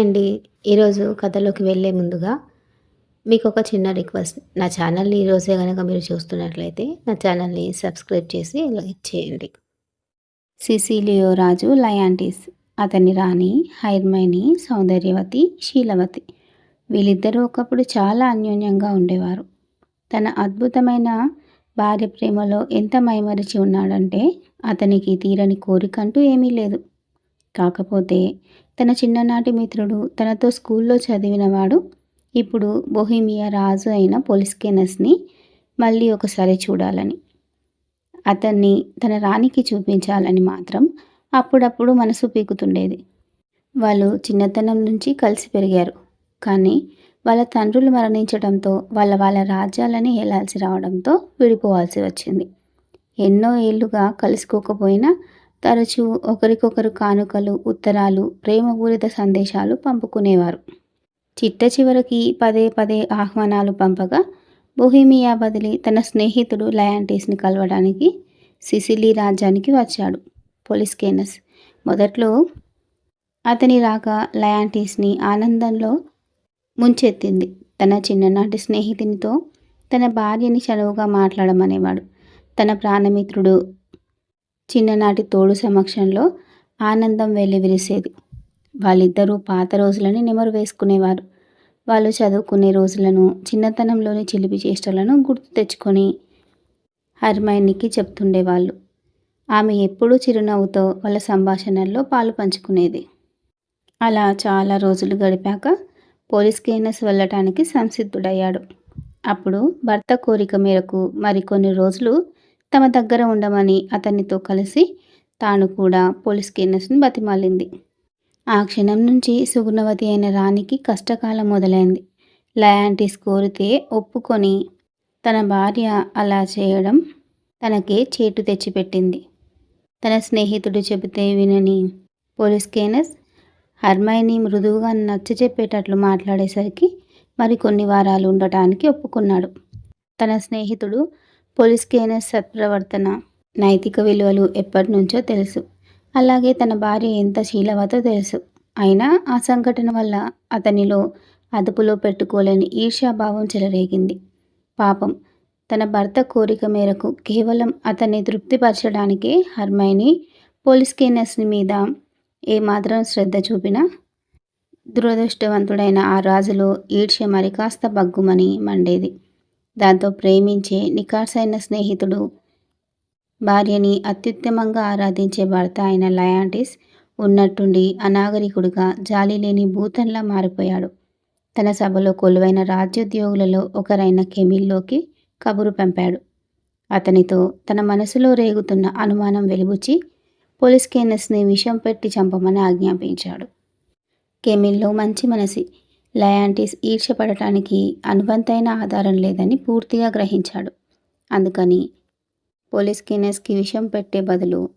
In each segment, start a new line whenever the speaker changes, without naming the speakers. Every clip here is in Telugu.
హాయ్ అండి. ఈరోజు కథలోకి వెళ్ళే ముందుగా మీకు ఒక చిన్న రిక్వెస్ట్. నా ఛానల్ని ఈరోజే కనుక మీరు చూస్తున్నట్లయితే నా ఛానల్ని సబ్స్క్రైబ్ చేసి లైక్ చేయండి. సిసిలియో రాజు లయాంటిస్ అతని రాణి హైర్మైని సౌందర్యవతి శీలవతి. వీళ్ళిద్దరూ ఒకప్పుడు చాలా అన్యోన్యంగా ఉండేవారు. తన అద్భుతమైన భార్య ప్రేమలో ఎంత మైమరిచి ఉన్నాడంటే అతనికి తీరని కోరికంటూ ఏమీ లేదు. కాకపోతే తన చిన్ననాటి మిత్రుడు తనతో స్కూల్లో చదివినవాడు ఇప్పుడు బొహిమియా రాజు అయిన పొలిస్కెనస్ని మళ్ళీ ఒకసారి చూడాలని. అతన్ని తన రాణికి చూపించాలని మాత్రం అప్పుడప్పుడు మనసు పీకుతుండేది. వాళ్ళు చిన్నతనం నుంచి కలిసి పెరిగారు. కానీ వాళ్ళ తండ్రులు మరణించడంతో వాళ్ళ వాళ్ళ రాజ్యాలని ఏలాల్సి రావడంతో విడిపోవాల్సి వచ్చింది. ఎన్నో ఏళ్ళుగా కలుసుకోకపోయినా తరచూ ఒకరికొకరు కానుకలు ఉత్తరాలు ప్రేమపూరిత సందేశాలు పంపుకునేవారు. చిట్ట చివరికి పదే పదే ఆహ్వానాలు పంపగా బొహిమియా బదిలి తన స్నేహితుడు లయాంటీస్ని కలవడానికి సిసిలీ రాజ్యానికి వచ్చాడు. పొలిస్కేనస్ మొదట్లో అతని రాక లయాంటీస్ని ఆనందంలో ముంచెత్తింది. తన చిన్ననాటి స్నేహితునితో తన భార్యని చనువుగా మాట్లాడమనేవాడు. తన ప్రాణమిత్రుడు చిన్ననాటి తోడు సమక్షంలో ఆనందం వెల్లివిరిసేది వాళ్ళిద్దరూ పాత రోజులని నెమరు వేసుకునేవారు. వాళ్ళు చదువుకునే రోజులను చిన్నతనంలోని చిలిపి చేష్టలను గుర్తు తెచ్చుకొని హర్మైనికి చెప్తుండేవాళ్ళు. ఆమె ఎప్పుడూ చిరునవ్వుతో వాళ్ళ సంభాషణల్లో పాలు పంచుకునేది. అలా చాలా రోజులు గడిపాక పోలీస్ కేనస్ వెళ్ళటానికి సంసిద్ధుడయ్యాడు. అప్పుడు భర్త కోరిక మేరకు మరికొన్ని రోజులు తమ దగ్గర ఉండమని అతనితో కలిసి తాను కూడా పోలీస్ కేనస్ని బతిమాలింది. ఆ క్షణం నుంచి సుగుణవతి అయిన రాణికి కష్టకాలం మొదలైంది. లయాంటిస్ కోరితే ఒప్పుకొని తన భార్య అలా చేయడం తనకే చేటు తెచ్చిపెట్టింది. తన స్నేహితుడు చెబితే వినని పోలీస్ కేనస్ హర్మైని మృదువుగా నచ్చచెప్పేటట్లు మాట్లాడేసరికి మరికొన్ని వారాలు ఉండటానికి ఒప్పుకున్నాడు. తన స్నేహితుడు పోలీస్ కేనస్ సత్ప్రవర్తన నైతిక విలువలు ఎప్పటి నుంచో తెలుసు. అలాగే తన భార్య ఎంత శీలవతో తెలుసు. అయినా ఆ సంఘటన వల్ల అతనిలో అదుపులో పెట్టుకోలేని ఈర్ష్యాభావం చెలరేగింది. పాపం తన భర్త కోరిక మేరకు కేవలం అతన్ని తృప్తిపరచడానికే హర్మైని పోలీస్ కేనస్ మీద ఏమాత్రం శ్రద్ధ చూపినా? దురదృష్టవంతుడైన ఆ రాజులో ఈర్ష్య మరి కాస్త బగ్గుమని మండేది. దాంతో ప్రేమించే నికార్సైన స్నేహితుడు. భార్యని అత్యుత్తమంగా ఆరాధించే భర్త అయిన లయాంటిస్ ఉన్నట్టుండి అనాగరికుడుగా జాలి లేని భూతంలా మారిపోయాడు. తన సభలో కొలువైన రాజ్యోద్యోగులలో ఒకరైన కెమిల్లోకి కబురు పంపాడు. అతనితో తన మనసులో రేగుతున్న అనుమానం వెలుబుచ్చి పోలీస్ కేనస్ని విషం పెట్టి చంపమని ఆజ్ఞాపించాడు. కెమిల్లో మంచి మనసి లయాంటిస్ ఈర్ష్యపడటానికి అనువంతైన ఆధారం లేదని పూర్తిగా గ్రహించాడు. అందుకని పోలీస్ కెనెస్కి విషం పెట్టే బదులు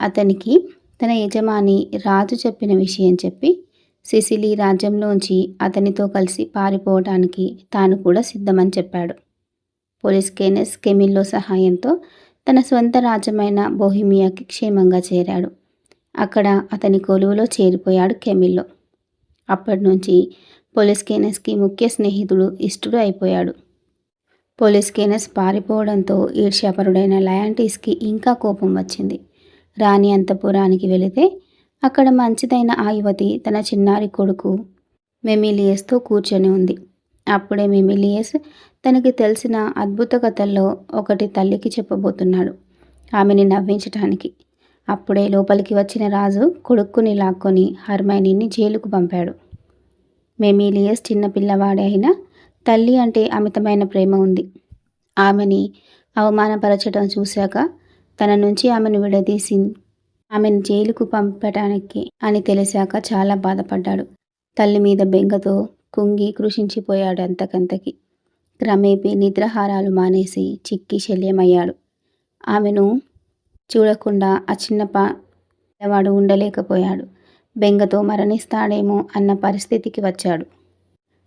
అతనికి తన యజమాని రాజు చెప్పిన విషయం చెప్పి సిసిలీ రాజ్యంలోంచి అతనితో కలిసి పారిపోవటానికి తాను కూడా సిద్ధమని చెప్పాడు. పోలీస్ కేనెస్ కెమిల్లో సహాయంతో తన స్వంత రాజ్యమైన బొహిమియాకి క్షేమంగా చేరాడు. అక్కడ అతని కొలువులో చేరిపోయాడు కెమిల్లో. అప్పటి నుంచి పోలీస్కేనస్కి ముఖ్య స్నేహితుడు ఇష్టుడు అయిపోయాడు. పోలీస్కేనస్ పారిపోవడంతో ఈర్ష్యాపరుడైన లయాంటీస్కి ఇంకా కోపం వచ్చింది. రాణి అంతపురానికి వెళితే అక్కడ మంచిదైన ఆ యువతి తన చిన్నారి కొడుకు మెమిలియస్తో కూర్చొని ఉంది. అప్పుడే మెమిలియస్ తనకి తెలిసిన అద్భుత కథల్లో ఒకటి తల్లికి చెప్పబోతున్నాడు. ఆమెని నవ్వించటానికి. అప్పుడే లోపలికి వచ్చిన రాజు కొడుక్కుని లాక్కొని హర్మైనీని జైలుకు పంపాడు. మెమీలియస్ చిన్న పిల్లవాడే అయినా తల్లి అంటే అమితమైన ప్రేమ ఉంది. ఆమెని అవమానపరచడం చూశాక తన నుంచి ఆమెను విడదీసి ఆమెను జైలుకు పంపటానికి అని తెలిసాక చాలా బాధపడ్డాడు. తల్లి మీద బెంగతో కుంగి కృషించిపోయాడు అంతకంతకి. క్రమేపీ నిద్రహారాలు మానేసి చిక్కి శల్యమయ్యాడు. ఆమెను చూడకుండా ఆ చిన్న పిల్లవాడు ఉండలేకపోయాడు. బెంగతో మరణిస్తాడేమో అన్న పరిస్థితికి వచ్చాడు.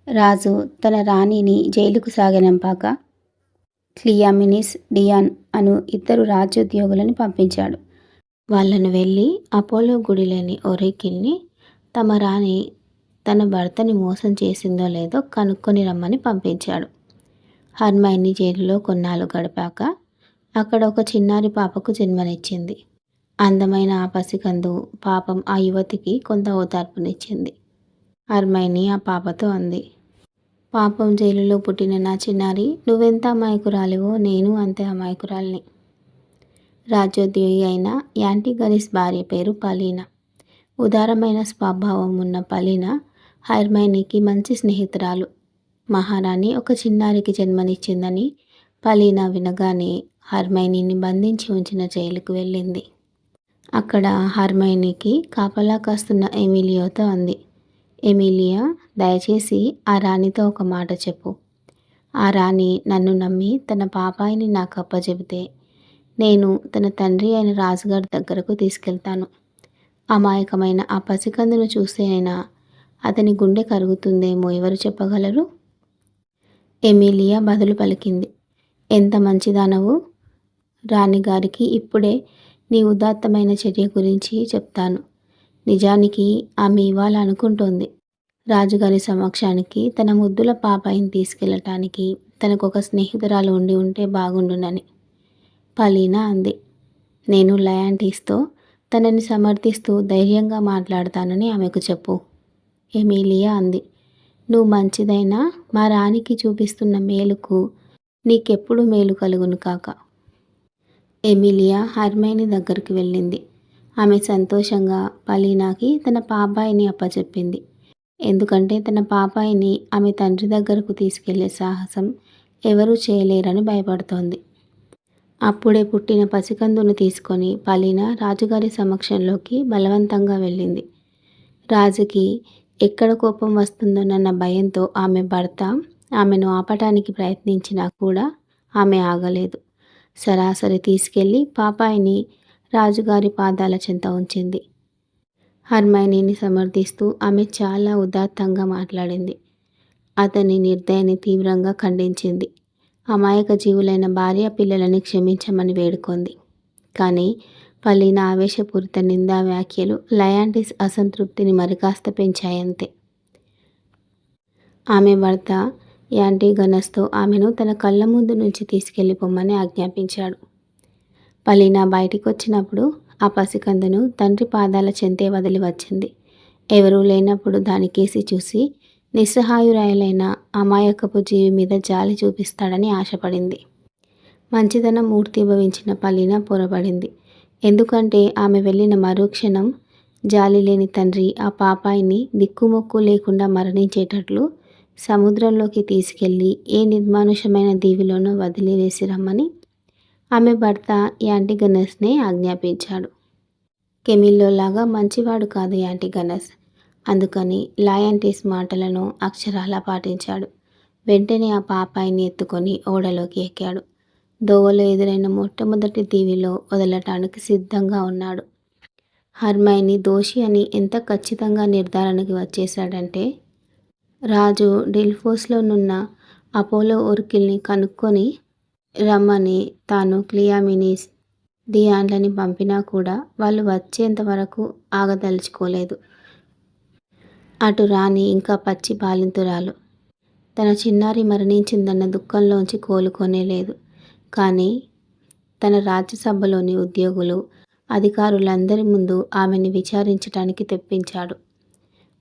రాజు తన రాణిని జైలుకు సాగనంపాక క్లియామినిస్ డియాన్ అను ఇద్దరు రాజ్యోద్యోగులను పంపించాడు. వాళ్ళను వెళ్ళి అపోలో గుడిలోని ఒరేకిల్ని తమ రాణి తన భర్తని మోసం చేసిందో లేదో కనుక్కొని రమ్మని పంపించాడు. హర్మైని జైలులో కొన్నాళ్ళు గడిపాక అక్కడ ఒక చిన్నారి పాపకు జన్మనిచ్చింది. అందమైన ఆ పసికందు పాపం ఆ యువతికి కొంత ఓదార్పునిచ్చింది. హర్మైని ఆ పాపతో అంది. పాపం జైలులో పుట్టిన నా చిన్నారి నువ్వెంత అమాయకురాలివో నేను అంతే అమాయకురాలిని. రాజ్యోద్యోగి అయిన యాంటీ గరీస్ భార్య పేరు పలీనా. ఉదారమైన స్వభావం ఉన్న పలీనా హర్మైనికి మంచి స్నేహితురాలు. మహారాణి ఒక చిన్నారికి జన్మనిచ్చిందని పలీనా వినగానే హర్మైనీని బంధించి ఉంచిన జైలుకు వెళ్ళింది. అక్కడ హర్మైనీకి కాపలా కాస్తున్న ఎమిలియోతో అంది. ఎమిలియా దయచేసి ఆ రాణితో ఒక మాట చెప్పు. ఆ రాణి నన్ను నమ్మి తన పాపాయిని నాకు అప్పచెబితే నేను తన తండ్రి అయిన రాజుగారి దగ్గరకు తీసుకెళ్తాను. అమాయకమైన ఆ పసికందును చూస్తేనైనా అతని గుండె కరుగుతుందేమో ఎవరు చెప్పగలరు? ఎమిలియా బదులు పలికింది. ఎంత మంచిదానవు? రాణిగారికి ఇప్పుడే నీ ఉదాత్తమైన చర్య గురించి చెప్తాను. నిజానికి ఆమె ఇవ్వాలనుకుంటోంది రాజుగారి సమక్షానికి తన ముద్దుల పాపాయిని తీసుకెళ్ళటానికి తనకు ఒక స్నేహితురాలు ఉండి ఉంటే బాగుండునని పలీనా అంది. నేను లయాంటీస్తో తనని సమర్థిస్తూ ధైర్యంగా మాట్లాడతానని ఆమెకు చెప్పు. ఎమీలియా అంది. నువ్వు మంచిదైనా మా రాణికి చూపిస్తున్న మేలుకు నీకెప్పుడు మేలు కలుగును కాక. ఎమిలియా హర్మైని దగ్గరికి వెళ్ళింది. ఆమె సంతోషంగా పలీనాకి తన పాపాయిని అప్పచెప్పింది. ఎందుకంటే తన పాపాయిని ఆమె తండ్రి దగ్గరకు తీసుకెళ్ళే సాహసం ఎవరూ చేయలేరని భయపడుతోంది. అప్పుడే పుట్టిన పసికందును తీసుకొని పలీన రాజుగారి సమక్షంలోకి బలవంతంగా వెళ్ళింది. రాజుకి ఎక్కడ కోపం వస్తుందోనన్న భయంతో ఆమె భర్త ఆమెను ఆపటానికి ప్రయత్నించినా కూడా ఆమె ఆగలేదు. సరాసరి తీసుకెళ్ళి పాపాయిని రాజుగారి పాదాల చెంత ఉంచింది. హర్మైనీని సమర్థిస్తూ ఆమె చాలా ఉదాత్తంగా మాట్లాడింది. అతని నిర్దయని తీవ్రంగా ఖండించింది. అమాయక జీవులైన భార్య పిల్లలని క్షమించమని వేడుకొంది. కానీ పలిన ఆవేశపూరిత నిందా వ్యాఖ్యలు లయాంటిస్ అసంతృప్తిని మరికాస్త పెంచాయంతే. ఆమె భర్త యాంటీ గణస్తో ఆమెను తన కళ్ళ ముందు నుంచి తీసుకెళ్ళిపోమ్మని ఆజ్ఞాపించాడు. పలీనా బయటికి వచ్చినప్పుడు ఆ పసికందును తండ్రి పాదాల చెంతే వదిలి వచ్చింది. ఎవరూ లేనప్పుడు దాని కేసి చూసి నిస్సహాయురాయలైన అమాయకపు జీవి మీద జాలి చూపిస్తాడని ఆశపడింది. మంచిదనం మూర్తిభవించిన పలీన పొరబడింది. ఎందుకంటే ఆమె వెళ్ళిన మరుక్షణం జాలి లేని తండ్రి ఆ పాపాయిని దిక్కుమొక్కు లేకుండా మరణించేటట్లు సముద్రంలోకి తీసుకెళ్ళి ఏ నిర్మానుషమైన దీవిలోనో వదిలివేసి రమ్మని ఆమె భర్త యాంటీ గణేష్నే ఆజ్ఞాపించాడు. కెమిల్లో లాగా మంచివాడు కాదు యాంటీ గణేష్ అందుకని లాయంటీస్ మాటలను అక్షరాలా పాటించాడు. వెంటనే ఆ పాపాయిని ఎత్తుకొని ఓడలోకి ఎక్కాడు. దోవలో ఎదురైన మొట్టమొదటి దీవిలో వదలటానికి సిద్ధంగా ఉన్నాడు. హర్మైని దోషి అని ఎంత ఖచ్చితంగా నిర్ధారణకి వచ్చేశాడంటే రాజు డెల్ఫోస్లోనున్న అపోలో ఒర్కిల్ని కనుక్కొని రమ్మని తాను క్లియామినీస్ దియాండ్లని పంపినా కూడా వాళ్ళు వచ్చేంత వరకు ఆగదలుచుకోలేదు. అటు రాణి ఇంకా పచ్చి బాలింతురాలు. తన చిన్నారి మరణించిందన్న దుఃఖంలోంచి కోలుకొనే లేదు. కానీ తన రాజ్యసభలోని ఉద్యోగులు అధికారులందరి ముందు ఆమెని విచారించడానికి తెప్పించాడు.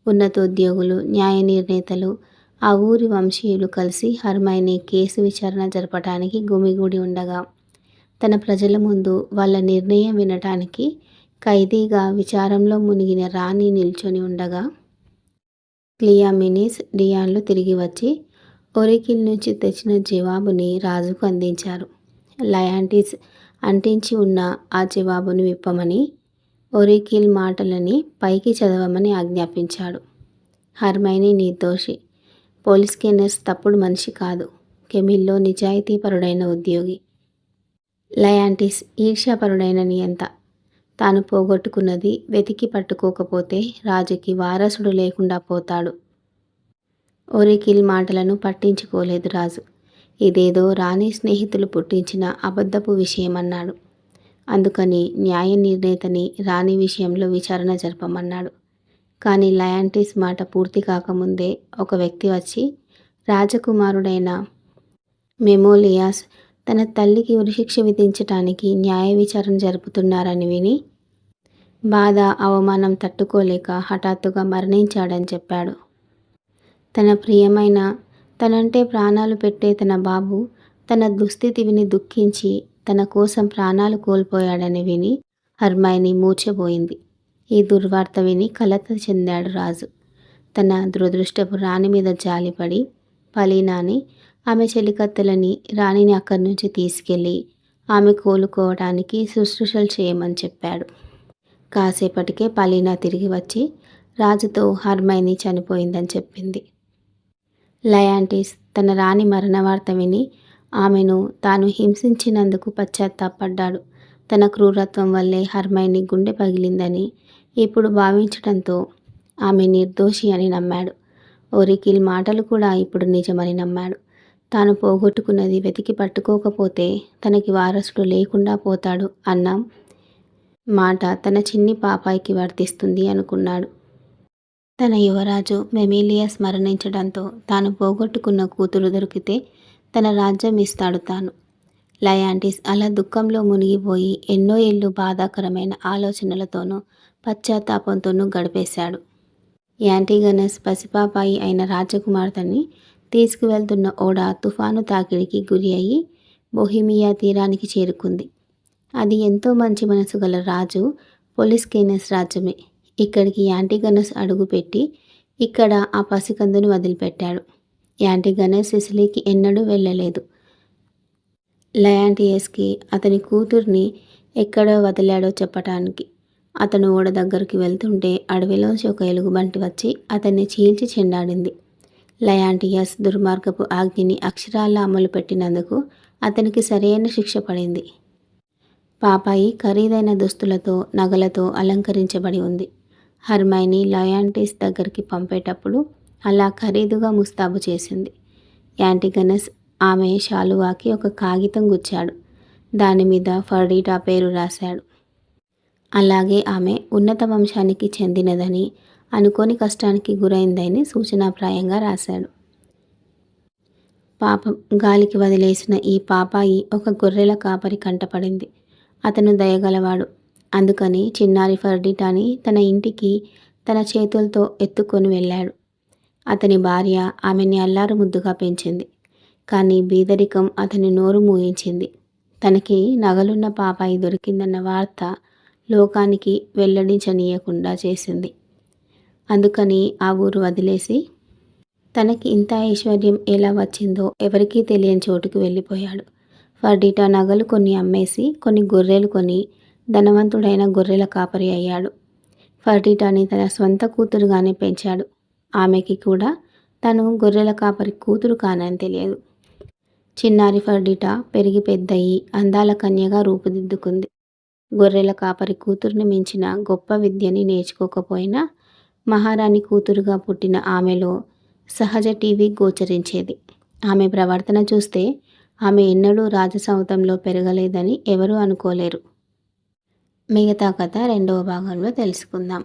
ఉన్నతోద్యోగులు న్యాయ నిర్ణేతలు ఆ ఊరి వంశీయులు కలిసి హర్మాయిని కేసు విచారణ జరపటానికి గుమిగూడి ఉండగా తన ప్రజల ముందు వాళ్ళ నిర్ణయం వినటానికి ఖైదీగా విచారంలో మునిగిన రాణి నిల్చొని ఉండగా క్లియామినిస్ డియాన్లు తిరిగి వచ్చి ఒరికిల్ నుంచి తెచ్చిన జవాబుని రాజుకు అందించారు. లయాంటిస్ అంటించి ఉన్న ఆ జవాబును విప్పమని ఒరికిల్ మాటలని పైకి చదవమని ఆజ్ఞాపించాడు. హర్మైని నిర్దోషి. పోలీస్ కెనర్స్ తప్పుడు మనిషి కాదు. కెమిల్లో నిజాయితీపరుడైన ఉద్యోగి. లయాంటిస్ ఈర్ష్యాపరుడైన నియంత. తాను పోగొట్టుకున్నది వెతికి పట్టుకోకపోతే రాజుకి వారసుడు లేకుండా పోతాడు. ఒరికిల్ మాటలను పట్టించుకోలేదు రాజు. ఇదేదో రాణి స్నేహితులు పుట్టించిన అబద్ధపు విషయమన్నాడు. అందుకని న్యాయ నిర్ణేతని రాణి విషయంలో విచారణ జరపమన్నాడు. కానీ లయాంటిస్ మాట పూర్తి కాకముందే ఒక వ్యక్తి వచ్చి రాజకుమారుడైన మెమోలియాస్ తన తల్లికి ఉరిశిక్ష విధించటానికి న్యాయ విచారణ జరుపుతున్నారని విని బాధ అవమానం తట్టుకోలేక హఠాత్తుగా మరణించాడని చెప్పాడు. తన ప్రియమైన తనంటే ప్రాణాలు పెట్టే తన బాబు తన దుస్థితి విని దుఃఖించి తన కోసం ప్రాణాలు కోల్పోయాడని విని హర్మాయిని మూర్చబోయింది ఈ దుర్వార్త విని కలత చెందాడు రాజు. తన దురదృష్టపు రాణి మీద జాలిపడి పలీనాని ఆమె చెలికత్తెలని రాణిని అక్కడి నుంచి తీసుకెళ్ళి ఆమె కోలుకోవడానికి శుశ్రూషలు చేయమని చెప్పాడు. కాసేపటికే పలీనా తిరిగి వచ్చి రాజుతో హర్మైని చనిపోయిందని చెప్పింది. లయాంటిస్ తన రాణి మరణ వార్త విని ఆమెను తాను హింసించినందుకు పశ్చాత్తాపడ్డాడు. తన క్రూరత్వం వల్లే హర్మైని గుండె పగిలిందని ఇప్పుడు భావించడంతో ఆమె నిర్దోషి అని నమ్మాడు. ఓరికిల్ మాటలు కూడా ఇప్పుడు నిజమని నమ్మాడు. తాను పోగొట్టుకున్నది వెతికి పట్టుకోకపోతే తనకి వారసుడు లేకుండా పోతాడు అన్న మాట తన చిన్ని పాపాయికి వర్తిస్తుంది అనుకున్నాడు. తన యువరాజు మెమీలియస్ మరణించడంతో తాను పోగొట్టుకున్న కూతురు దొరికితే తన రాజ్యం ఇస్తాడు తాను. లయాంటిస్ అలా దుఃఖంలో మునిగిపోయి ఎన్నో ఏళ్ళు బాధాకరమైన ఆలోచనలతోనూ పశ్చాత్తాపంతోనూ గడిపేశాడు. యాంటీగనస్ పసిపాపాయి అయిన రాజకుమార్తెని తీసుకువెళ్తున్న ఓడ తుఫాను తాకిడికి గురి అయ్యి బొహిమియా తీరానికి చేరుకుంది. అది ఎంతో మంచి మనసు గల రాజు పొలిస్కేనస్ రాజ్యమే. ఇక్కడికి యాంటీగనస్ అడుగుపెట్టి ఇక్కడ ఆ పసికందును వదిలిపెట్టాడు. యాంటీ గణేష్ సిసిలీకి ఎన్నడూ వెళ్ళలేదు. లయాంటియస్కి అతని కూతుర్ని ఎక్కడ వదిలాడో చెప్పటానికి. అతను ఓడ దగ్గరికి వెళ్తుంటే అడవిలోంచి ఒక ఎలుగుబంటి వచ్చి అతన్ని చీల్చి చెండాడింది. లయాంటియస్ దుర్మార్గపు ఆజ్ఞని అక్షరాల్లో అమలు పెట్టినందుకు అతనికి సరైన శిక్ష పడింది. పాపాయి ఖరీదైన దుస్తులతో నగలతో అలంకరించబడి ఉంది. హర్మైని లయాంటిస్ దగ్గరికి పంపేటప్పుడు అలా ఖరీదుగా ముస్తాబు చేసింది. యాంటిగనస్ ఆమె శాలువాకి ఒక కాగితం గుచ్చాడు. దాని మీద ఫర్డీటా పేరు రాశాడు. అలాగే ఆమె ఉన్నత వంశానికి చెందినదని అనుకోని కష్టానికి గురైందని సూచనాప్రాయంగా రాశాడు. పాపం గాలికి వదిలేసిన ఈ పాపాయి ఒక గొర్రెల కాపరి కంటపడింది. అతను దయగలవాడు. అందుకని చిన్నారి ఫర్డిటాని తన ఇంటికి తన చేతులతో ఎత్తుకొని వెళ్ళాడు. అతని భార్య ఆమెని అల్లారు ముద్దుగా పెంచింది. కానీ బీదరికం అతని నోరు మూయించింది. తనకి నగలున్న పాపాయి దొరికిందన్న వార్త లోకానికి వెల్లడించనీయకుండా చేసింది. అందుకని ఆ ఊరు వదిలేసి తనకి ఇంత ఐశ్వర్యం ఎలా వచ్చిందో ఎవరికీ తెలియని చోటుకు వెళ్ళిపోయాడు. ఫర్డిటా నగలు కొన్ని అమ్మేసి కొన్ని గొర్రెలు కొని ధనవంతుడైన గొర్రెల కాపరి అయ్యాడు. ఫర్డిటాని తన స్వంత కూతురుగానే పెంచాడు. ఆమెకి కూడా తను గొర్రెల కాపరి కూతురు కానని తెలియదు. చిన్నారి ఫర్డిటా పెరిగి పెద్దయి అందాల కన్యగా రూపుదిద్దుకుంది. గొర్రెల కాపరి కూతురుని మించిన గొప్ప విద్యని నేర్చుకోకపోయినా మహారాణి కూతురుగా పుట్టిన ఆమెలో సహజ టీవీ గోచరించేది. ఆమె ప్రవర్తన చూస్తే ఆమె ఎన్నడూ రాజసౌతంలో పెరగలేదని ఎవరూ అనుకోలేరు. మిగతా కథ రెండవ భాగంలో తెలుసుకుందాం.